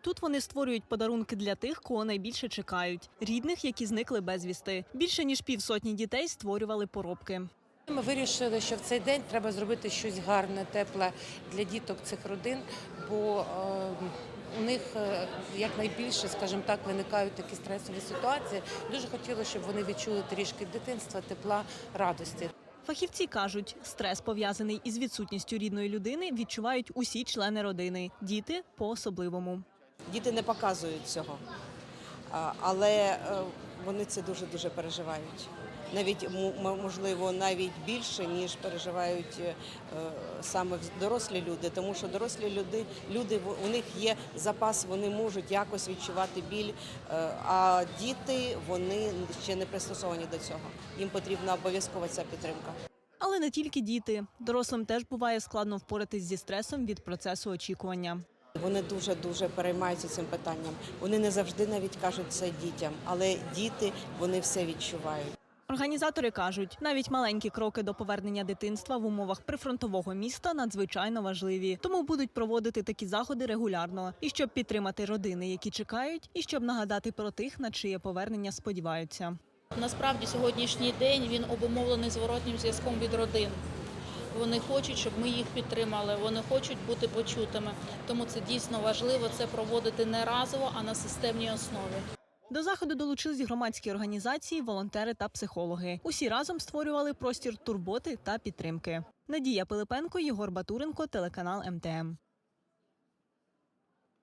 Тут вони створюють подарунки для тих, кого найбільше чекають, рідних, які зникли безвісти. Більше ніж півсотні дітей створювали поробки. Ми вирішили, що в цей день треба зробити щось гарне, тепле для діток цих родин, бо е, у них е, якнайбільше, скажімо так, виникають такі стресові ситуації. Дуже хотілося, щоб вони відчули трішки дитинства, тепла, радості. Фахівці кажуть, стрес пов'язаний із відсутністю рідної людини відчувають усі члени родини, діти по-особливому. Діти не показують цього, але е, вони це дуже дуже переживають. Навіть можливо, навіть більше ніж переживають е, саме дорослі люди, тому що дорослі люди, люди у них є запас, вони можуть якось відчувати біль. е, А діти вони ще не пристосовані до цього. Їм потрібна обов'язкова ця підтримка. Але не тільки діти. Дорослим теж буває складно впоратись зі стресом від процесу очікування. Вони дуже дуже переймаються цим питанням. Вони не завжди навіть кажуть це дітям, але діти вони все відчувають. Організатори кажуть, навіть маленькі кроки до повернення дитинства в умовах прифронтового міста надзвичайно важливі, тому будуть проводити такі заходи регулярно, і щоб підтримати родини, які чекають, і щоб нагадати про тих, на чиє повернення сподіваються. Насправді сьогоднішній день він обумовлений зворотнім зв'язком від родин. Вони хочуть, щоб ми їх підтримали. Вони хочуть бути почутими. Тому це дійсно важливо це проводити не разово, а на системній основі. До заходу долучились громадські організації, волонтери та психологи. Усі разом створювали простір турботи та підтримки. Надія Пилипенко, Єгор Батуренко, телеканал МТМ.